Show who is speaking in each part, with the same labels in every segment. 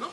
Speaker 1: 어?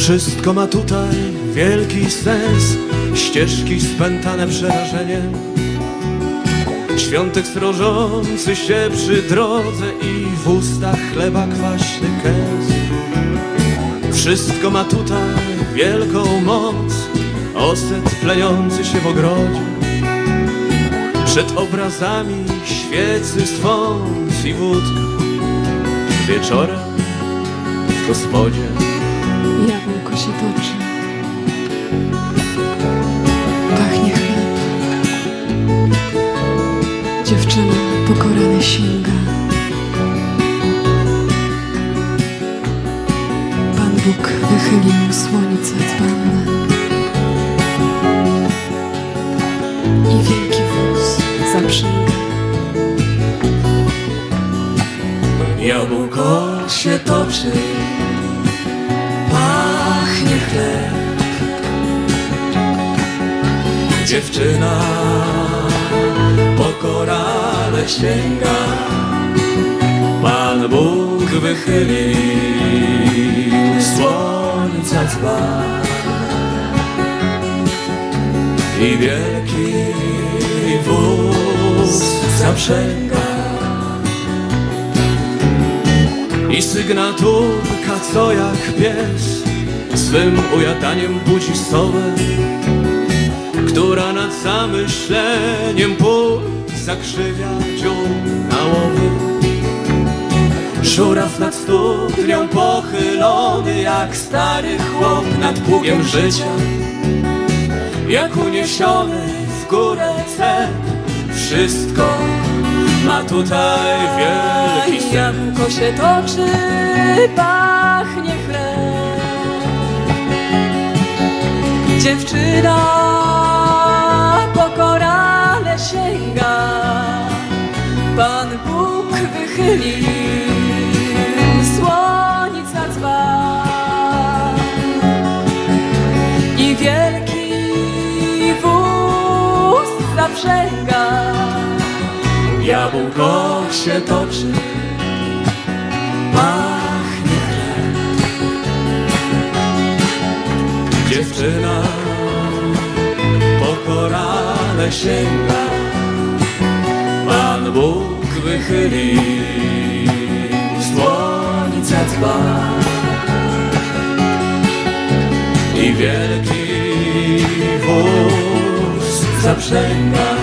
Speaker 1: Wszystko ma tutaj wielki sens. Ścieżki spętane przerażeniem. Świątek srożący się przy drodze I w ustach chleba kwaśny kęs. Wszystko ma tutaj wielką moc. Oset plejący się w ogrodzie. Przed obrazami świecy swąd i wódka. Wieczorem w gospodzie
Speaker 2: się toczy. Pachnie chleb. Dziewczyna pokorane sięga. Pan Bóg wychylił słońce dzbanne. I wielki wóz zaprzęga.
Speaker 1: Jabłko się toczy, Dziewczyna pokorale sięga. Pan Bóg wychylił słońca dzban i wielki wóz zaprzęga. I sygnaturka, co jak pies Swym ujadaniem budzi sowę Która nad zamyśleniem pól Zakrzywia dziób na łowy. Żuraw nad studnią pochylony Jak stary chłop nad pługiem życia. Jak uniesiony w górę cel Wszystko ma tutaj wielki sens
Speaker 2: Jabłko się toczy, pachnie chleb. Dziewczyna zaprzęga.
Speaker 1: Jabłko się toczy, pachnie. Dziewczyna pokorale sięga, Pan Bóg wychylił słońce dzban i wielki wóz zaprzęga.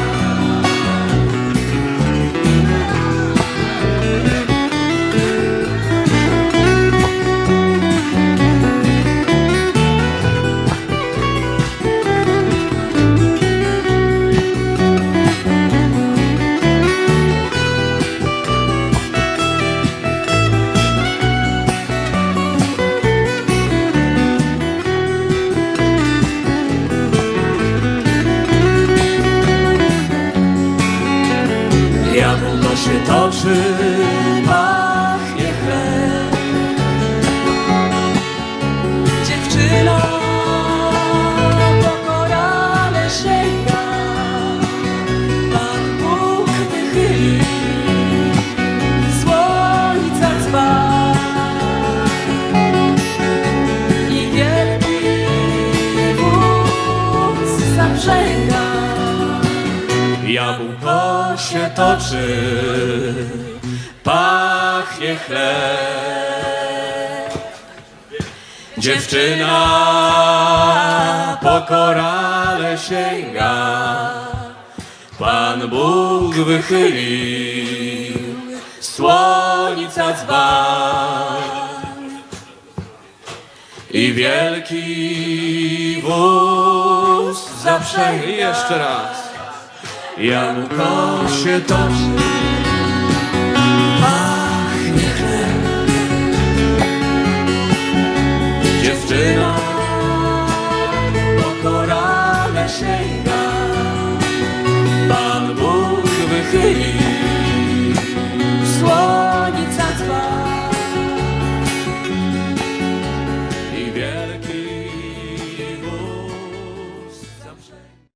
Speaker 1: Toczy, pachnie chleb.
Speaker 2: Dziewczyna pokorale sięga, Pan Bóg wychyli słońca dzban.
Speaker 1: Jabłko się toczy, pachnie chleb. Dziewczyna pokorale sięga, Pan Bóg wychylił słońca dzban i wielki wóz zaprzęgł. Jeszcze raz. Jabłko się toczy Pachnie